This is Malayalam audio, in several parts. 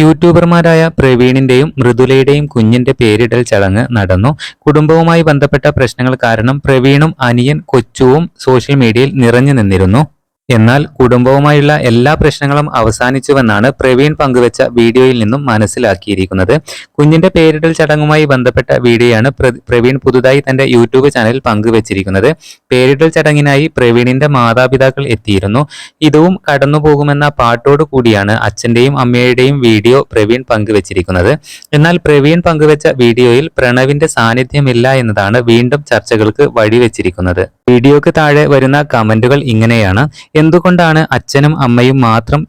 യൂട്യൂബർമാരായ പ്രവീണിന്റെയും മൃദുലയുടെയും കുഞ്ഞിന്റെ പേരിടൽ ചടങ്ങ് നടന്നു. കുടുംബവുമായി ബന്ധപ്പെട്ട പ്രശ്നങ്ങൾ കാരണം പ്രവീണും അനിയൻ കൊച്ചുവും സോഷ്യൽ മീഡിയയിൽ നിറഞ്ഞു നിന്നിരുന്നു. എന്നാൽ കുടുംബവുമായുള്ള എല്ലാ പ്രശ്നങ്ങളും അവസാനിച്ചുവെന്നാണ് പ്രവീൺ പങ്കുവച്ച വീഡിയോയിൽ നിന്നും മനസ്സിലാക്കിയിരിക്കുന്നത്. കുഞ്ഞിന്റെ പേരിടൽ ചടങ്ങുമായി ബന്ധപ്പെട്ട വീഡിയോയാണ് പ്ര- പ്രവീൺ പുതുതായി തന്റെ യൂട്യൂബ് ചാനലിൽ പങ്കുവച്ചിരിക്കുന്നത്. പേരിടൽ ചടങ്ങിനായി പ്രവീണിന്റെ മാതാപിതാക്കൾ എത്തിയിരുന്നു. ഇതും കടന്നുപോകുമെന്ന പാട്ടോടു കൂടിയാണ് അച്ഛന്റെയും അമ്മയുടെയും വീഡിയോ പ്രവീൺ പങ്കുവച്ചിരിക്കുന്നത്. എന്നാൽ പ്രവീൺ പങ്കുവച്ച വീഡിയോയിൽ പ്രണവിന്റെ സാന്നിധ്യമില്ല എന്നതാണ് വീണ്ടും ചർച്ചകൾക്ക് വഴിവെച്ചിരിക്കുന്നത്. വീഡിയോക്ക് താഴെ വരുന്ന കമന്റുകൾ ഇങ്ങനെയാണ്. എന്തുകൊണ്ടാണ് അച്ഛനും അമ്മയും മാത്രം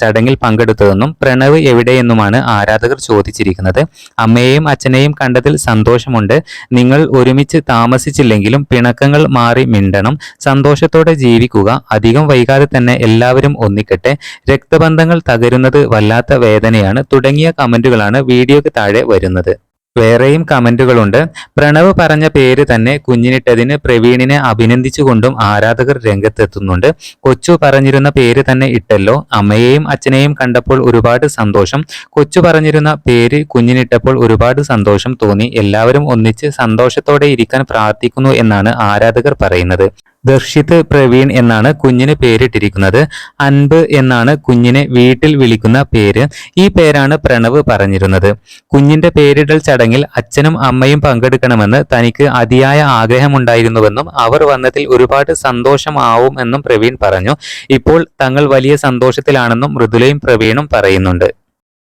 ചടങ്ങിൽ പങ്കെടുത്തതെന്നും പ്രണവ് എവിടെയെന്നുമാണ് ആരാധകർ ചോദിച്ചിരിക്കുന്നത്. അമ്മയെയും അച്ഛനെയും കണ്ടതിൽ സന്തോഷമുണ്ട്. നിങ്ങൾ ഒരുമിച്ച് താമസിച്ചില്ലെങ്കിലും പിണക്കങ്ങൾ മാറി മിണ്ടണം. സന്തോഷത്തോടെ ജീവിക്കുക. അധികം വൈകാതെ തന്നെ എല്ലാവരും ഒന്നിക്കട്ടെ. രക്തബന്ധങ്ങൾ തകരുന്നത് വല്ലാത്ത വേദനയാണ്. തുടങ്ങിയ കമന്റുകളാണ് വീഡിയോക്ക് താഴെ വരുന്നത്. വേറെയും കമന്റുകളുണ്ട്. പ്രണവ് പറഞ്ഞ പേര് തന്നെ കുഞ്ഞിനിട്ടതിന് പ്രവീണിനെ അഭിനന്ദിച്ചുകൊണ്ടും ആരാധകർ രംഗത്തെത്തുന്നുണ്ട്. കൊച്ചു പറഞ്ഞിരുന്ന പേര് തന്നെ ഇട്ടല്ലോ. അമ്മയെയും അച്ഛനെയും കണ്ടപ്പോൾ ഒരുപാട് സന്തോഷം. കൊച്ചു പറഞ്ഞിരുന്ന പേര് കുഞ്ഞിനിട്ടപ്പോൾ ഒരുപാട് സന്തോഷം തോന്നി. എല്ലാവരും ഒന്നിച്ച് സന്തോഷത്തോടെ ഇരിക്കാൻ പ്രാർത്ഥിക്കുന്നു എന്നാണ് ആരാധകർ പറയുന്നത്. ദർശിത് പ്രവീൺ എന്നാണ് കുഞ്ഞിന് പേരിട്ടിരിക്കുന്നത്. അൻപ് എന്നാണ് കുഞ്ഞിനെ വീട്ടിൽ വിളിക്കുന്ന പേര്. ഈ പേരാണ് പ്രണവ് പറഞ്ഞിരുന്നത്. കുഞ്ഞിന്റെ പേരിടൽ ചടങ്ങിൽ അച്ഛനും അമ്മയും പങ്കെടുക്കണമെന്ന് തനിക്ക് അതിയായ ആഗ്രഹമുണ്ടായിരുന്നുവെന്നും അവർ വന്നതിൽ ഒരുപാട് സന്തോഷമാവും എന്നും പ്രവീൺ പറഞ്ഞു. ഇപ്പോൾ തങ്ങൾ വലിയ സന്തോഷത്തിലാണെന്നും മൃദുലയും പ്രവീണും പറയുന്നുണ്ട്.